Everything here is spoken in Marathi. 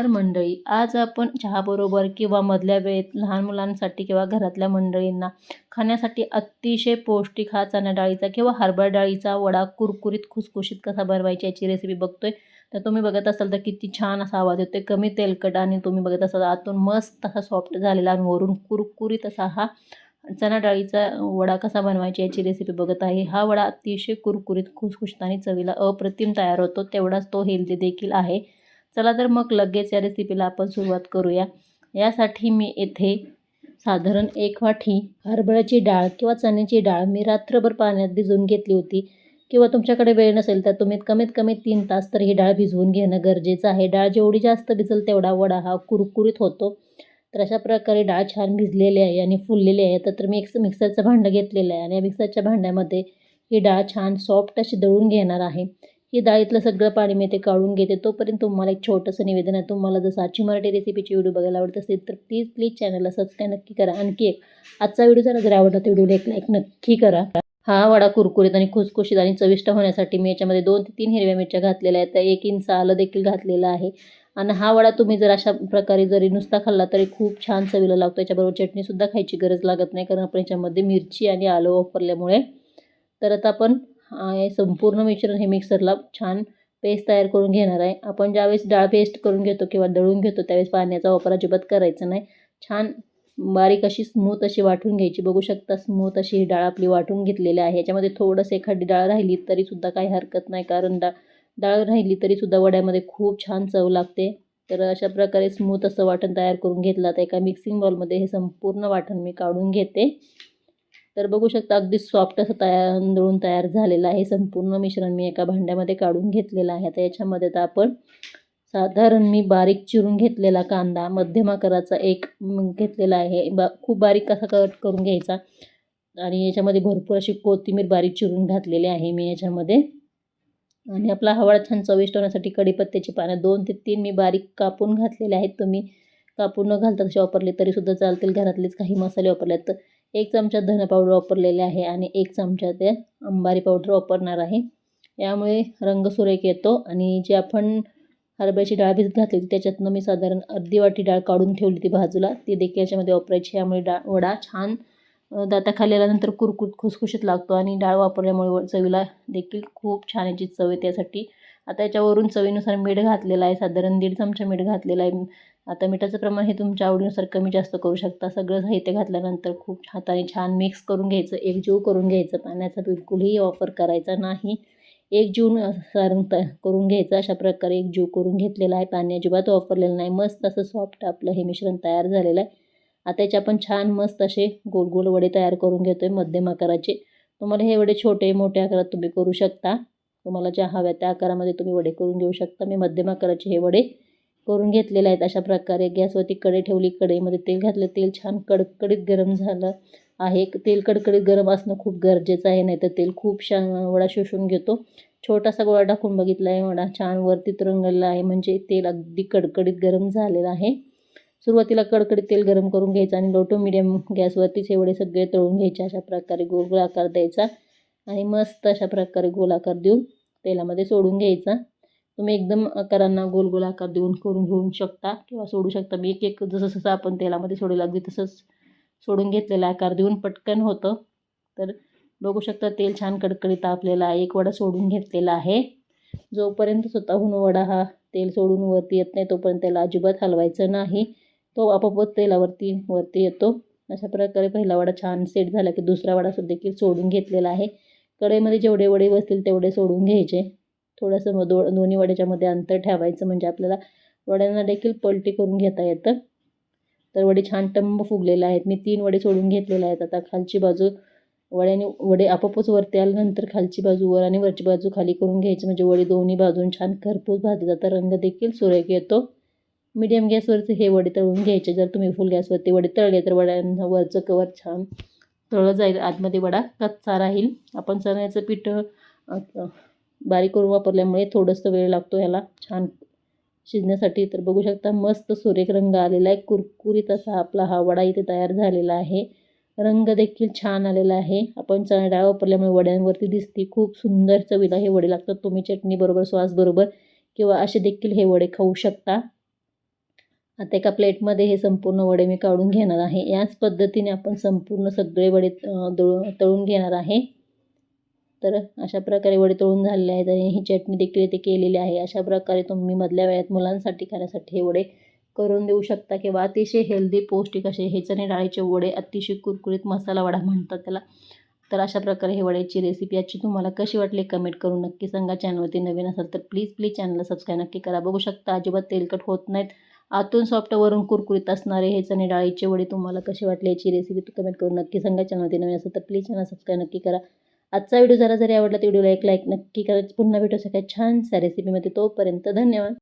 तर मंडळी. आज आपण चहाबरोबर किंवा मधल्या वेळेत लहान मुलांसाठी किंवा घरातल्या मंडळींना खाण्यासाठी अतिशय पौष्टिक हा चणा डाळीचा किंवा हरभरा डाळीचा वडा कुरकुरीत खुसखुशीत कसा बनवायची याची रेसिपी बघतोय. तर तुम्ही बघत असाल तर किती छान असा आवाज येतोय. कमी तेलकट आणि तुम्ही बघत असाल आतून मस्त असा सॉफ्ट झालेला आणि वरून कुरकुरीत असा हा चणा डाळीचा वडा कसा बनवायची याची रेसिपी बघत आहे. हा वडा अतिशय कुरकुरीत खुसखुशीत आणि चवीला अप्रतिम तयार होतो. तेवढाच तो हेल्दी देखील आहे. चला तर मग लगेच या रेसिपीला आपण सुरुवात करूया. यासाठी मी येथे साधारण एक वाटी हरभऱ्याची डाळ किंवा चण्याची डाळ मी रात्रभर पाण्यात भिजवून घेतली होती. किंवा तुमच्याकडे वेळ नसेल तर तुम्ही कमीत कमी तीन तास तर ही डाळ भिजवून घेणं गरजेचं आहे. डाळ जेवढी जास्त भिजेल तेवढा वडा हा कुरकुरीत होतो. तर अशा प्रकारे डाळ छान भिजलेली आहे आणि फुललेली आहे. तर मी एक मिक्सरचं भांडं घेतलेलं आहे आणि या मिक्सरच्या भांड्यामध्ये ही डाळ छान सॉफ्ट अशी दळून घेणार आहे. ही डाळीतलं सगळं पाणी मी ते काढून घेते. तोपर्यंत तुम्हाला एक छोटंसं निवेदन आहे. तुम्हाला जर साची मराठी रेसिपीची व्हिडिओ बघायला आवडत असेल तर प्लीज प्लीज चॅनलला सबस्क्राईब नक्की करा. आणखी एक आजचा व्हिडिओ जरा जर आवडला तर व्हिडिओला एक लाईक नक्की करा. हा वडा कुरकुरीत आणि खुसखुशीत आणि चविष्ट होण्यासाठी मी याच्यामध्ये दोन ते तीन हिरव्या मिरच्या घातलेल्या आहेत. तर एक इंच आलं देखील घातलेलं आहे. आणि हा वडा तुम्ही जर अशा प्रकारे जरी नुसता खाल्ला तरी खूप छान चवीला लागतो. याच्याबरोबर चटणीसुद्धा खायची गरज लागत नाही. कारण आपण याच्यामध्ये मिरची आणि आलं वापरल्यामुळे. तर आता आपण हे संपूर्ण मिश्रण हे मिक्सरला छान पेस्ट तयार करून घेणार आहे. आपण ज्यावेळेस डाळ पेस्ट करून घेतो किंवा दळून घेतो त्यावेळेस पाण्याचा वापर अजिबात करायचा नाही. छान बारीक अशी स्मूथ अशी वाटून घ्यायची. बघू शकता स्मूथ अशी ही डाळ आपली वाटून घेतलेली आहे. याच्यामध्ये थोडंसं एखादी डाळ राहिली तरीसुद्धा काही हरकत नाही कारण डाळ डाळ राहिली तरीसुद्धा वड्यामध्ये खूप छान चव लागते. तर अशा प्रकारे स्मूथ असं वाटण तयार करून घेतलं. तर एका मिक्सिंग बॉलमध्ये हे संपूर्ण वाटण मी काढून घेते. तर बघू शकता अगदी सॉफ्ट असं तयार आंदळून तयार झालेलं आहे. संपूर्ण मिश्रण मी एका भांड्यामध्ये काढून घेतलेलं आहे. आता याच्यामध्ये तर आपण साधारण मी बारीक चिरून घेतलेला कांदा मध्यम आकाराचा एक घेतलेला आहे. बा खूप बारीक कसा कट करून घ्यायचा? आणि याच्यामध्ये भरपूर अशी कोथिंबीर बारीक चिरून घातलेली आहे मी याच्यामध्ये. आणि आपला हवाळा छान चविष्ट होण्यासाठी कढीपत्त्याची पानं दोन ते तीन मी बारीक कापून घातलेले आहेत. तुम्ही कापून न घालता तसे वापरले तरीसुद्धा चालतील. घरातलेच काही मसाले वापरले आहेत एक चमचा धन पावडर वापरलेले आहे आणि एक चमचा ते अंबारी पावडर वापरणार आहे. यामुळे रंग सुरेख येतो आणि जे आपण हरभऱ्याची डाळ भिजत घातली होती त्याच्यातनं मी साधारण अर्धी वाटी डाळ काढून ठेवली ती बाजूला. ती देखील याच्यामध्ये वापरायची. यामुळे डाळ वडा छान दाताखाली आल्यानंतर कुरकुत खुसखुशीत लागतो आणि डाळ वापरल्यामुळे चवीला देखील खूप छान याची चव येते त्यासाठी आता याच्यावरून चवीनुसार मीठ घातलेलं आहे साधारण दीड चमचा मीठ घातलेला आहे. आता मिठाचं प्रमाण हे तुमच्या आवडीनुसार कमी जास्त करू शकता. सगळं साहित्य घातल्यानंतर खूप हाताने छान मिक्स करून घ्यायचं एकजीव करून घ्यायचं. पाण्याचा बिलकुलही वापर करायचा नाही. एकजीव सारण त करून घ्यायचं अशा प्रकारे एकजीव करून घेतलेला आहे. पाणी अजिबात वापरलेलं नाही. मस्त असं सॉफ्ट आपलं हे मिश्रण तयार झालेलं आहे. आता याचे आपण छान मस्त असे गोल गोल वडे तयार करून घेतो आहे मध्यम आकाराचे. तुम्हाला हे वडे छोटे मोठ्या आकारात तुम्ही करू शकता. तुम्हाला ज्या हव्या त्या आकारामध्ये तुम्ही वडे करून घेऊ शकता. मी मध्यम आकाराचे हे वडे करून घेतलेले आहेत अशा प्रकारे. गॅसवरती कढई ठेवली कढईमध्ये तेल घातलं. तेल छान कडकडीत गरम झालं आहे. तेल कडकडीत गरम असणं खूप गरजेचं आहे नाही तर तेल खूप छान वडा शोषून घेतो. छोटासा गोळा टाकून बघितला आहे वडा. छान वरती तरंगलेला आहे. म्हणजे तेल अगदी कडकडीत गरम झालेलं आहे. सुरुवातीला कडकडीत तेल गरम करून घ्यायचं आणि लो टू मिडियम गॅसवरतीच हे वडे सगळे तळून घ्यायचे. अशा प्रकारे गोल गोल आकार द्यायचा. आणि मस्त अशा प्रकारे गोल आकार देऊन तेलामध्ये सोडून घ्यायचा. तुम्ही एकदम आकारांना गोल गोल आकार देऊन करून घेऊ शकता किंवा सोडू शकता. मी एक एक जसं जसं आपण तेलामध्ये सोडू लागली तसंच सोडून घेतलेला आकार देऊन पटकन होतं. तर बघू शकता तेल छान कडकडीत आपल्याला आहे एक वडा सोडून घेतलेला आहे. जोपर्यंत स्वतःहून वडा हा तेल सोडून वरती येत नाही तोपर्यंत त्याला अजिबात हलवायचं नाही. तो आपोआपच तेलावरती वरती येतो. अशा प्रकारे पहिला वडा छान सेट झाला की दुसरा वडा सुद्धा देखील सोडून घेतलेला आहे. कढईमध्ये जेवढे वडे बसतील तेवढे सोडून घ्यायचे. थोडंसं मग दो दोन्ही वड्याच्यामध्ये अंतर ठेवायचं म्हणजे आपल्याला वड्यांना देखील पलटी करून घेता येतं. तर वडे छान टंब फुगलेले आहेत. मी तीन वडे सोडून घेतलेले आहेत. आता खालची बाजू वड्याने वडे आपोआपच वरती आल्यानंतर खालची बाजू वर आणि वरची बाजू खाली करून घ्यायची. म्हणजे वडे दोन्ही बाजून छान खरपूस भाजले जातात. रंग देखील सुरेख येतो. मीडियम गॅसवरचे हे वडे तळून घ्यायचे. जर तुम्ही फुल गॅसवरती वडे तळले तर वड्यांना वरचं कवर छान तळं जाईल आतमध्ये वडा कच्चा राहील. आपण चण्याचं पीठ बारीक करून वापरल्यामुळे थोडंसं वेळ लागतो ह्याला. छान शिजण्यासाठी तर बघू शकता मस्त सुरेख रंग आलेला आहे. कुरकुरीत असा आपला हा वडा इथे तयार झालेला आहे. रंग देखील छान आलेला आहे. आपण चणा डाळ वापरल्यामुळे वड्यांवरती दिसते. खूप सुंदर चवीला हे वडे लागतात. तुम्ही चटणीबरोबर बरोबर किंवा असे देखील हे वडे खाऊ शकता. आता एका प्लेटमध्ये हे संपूर्ण वडे मी काढून घेणार आहे. याच पद्धतीने आपण संपूर्ण सगळे वडे अं, तळून घेणार आहे. तर अशा प्रकारे वडे तळून झालेले आहेत आणि ही चटणी देखील इथे केलेली आहे. अशा प्रकारे तुम्ही मधल्या वेळात मुलांसाठी खाण्यासाठी हे वडे करून देऊ शकता किंवा अतिशय हेल्दी पौष्टिक असे हे चणे डाळीचे वडे अतिशय कुरकुरीत मसाला वडा म्हणतात त्याला. तर अशा प्रकारे हे वड्याची रेसिपी याची तुम्हाला कशी वाटली कमेंट करून नक्की सांगा. चॅनलवरती नवीन असाल तर प्लीज प्लीज चॅनलला सबस्क्राईब नक्की करा. बघू शकता अजिबात तेलकट होत नाहीत. आतून सॉफ्ट वरून कुरकुरीत असणारे हे चणे डाळीचे वडे तुम्हाला कसे वाटले याची रेसिपी कमेंट करून नक्की सांगा. चॅनलवरती नवीन असेल तर प्लीज चॅनल सबस्क्राईब नक्की करा. आजचा व्हिडिओ जरा जरी आवडला तर व्हिडिओला एक लाईक नक्की करा. पुन्हा भेटू सगळ्या छानशा रेसिपीमध्ये तोपर्यंत धन्यवाद.